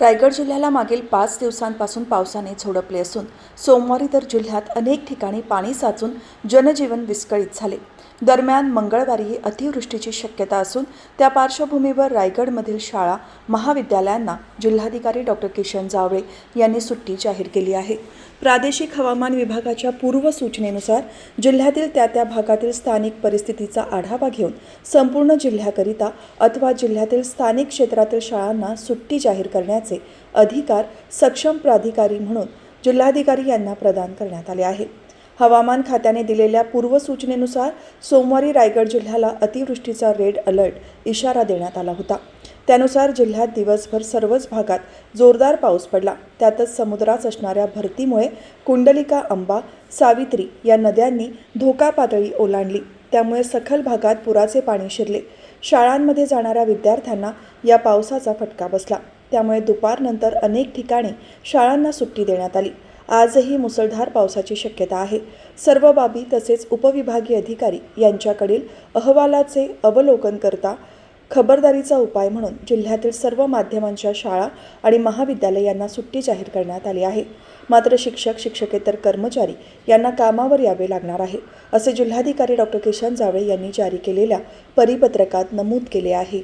रायगड जिल्ह्याला मागील पाच दिवसांपासून पावसाने झोडपले असून सोमवारी तर जिल्ह्यात अनेक ठिकाणी पाणी साचून जनजीवन विस्कळीत झाले. दरम्यान मंगळवारीही अतिवृष्टीची शक्यता असून त्या पार्श्वभूमीवर रायगडमधील शाळा महाविद्यालयांना जिल्हाधिकारी डॉक्टर किशन जावळे यांनी सुट्टी जाहीर केली आहे. प्रादेशिक हवामान विभागाच्या पूर्वसूचनेनुसार जिल्ह्यातील त्या त्या भागातील स्थानिक परिस्थितीचा आढावा घेऊन संपूर्ण जिल्ह्याकरिता अथवा जिल्ह्यातील स्थानिक क्षेत्रातील शाळांना सुट्टी जाहीर करण्याचे अधिकार सक्षम प्राधिकारी म्हणून जिल्हाधिकारी यांना प्रदान करण्यात आले आहे हवामान खात्याने दिलेल्या पूर्वसूचनेनुसार सोमवारी रायगड जिल्ह्याला अतिवृष्टीचा रेड अलर्ट इशारा देण्यात आला होता. त्यानुसार जिल्ह्यात दिवसभर सर्वच भागात जोरदार पाऊस पडला. त्यातच समुद्रात असणाऱ्या भरतीमुळे कुंडलिका अंबा सावित्री या नद्यांनी धोका पातळी ओलांडली. त्यामुळे सखल भागात पुराचे पाणी शिरले. शाळांमध्ये जाणाऱ्या विद्यार्थ्यांना या पावसाचा फटका बसला. त्यामुळे दुपारनंतर अनेक ठिकाणी शाळांना सुट्टी देण्यात आली. आजही मुसळधार पावसाची शक्यता आहे. सर्व बाबी तसेच उपविभागीय अधिकारी यांच्याकडील अहवालाचे अवलोकन करता खबरदारीचा उपाय म्हणून जिल्ह्यातील सर्व माध्यमांच्या शाळा आणि महाविद्यालयांना सुट्टी जाहीर करण्यात आली आहे. मात्र शिक्षक शिक्षकेतर कर्मचारी यांना कामावर यावे लागणार आहे असे जिल्हाधिकारी डॉक्टर किशन जावळे यांनी जारी केलेल्या परिपत्रकात नमूद केले आहे.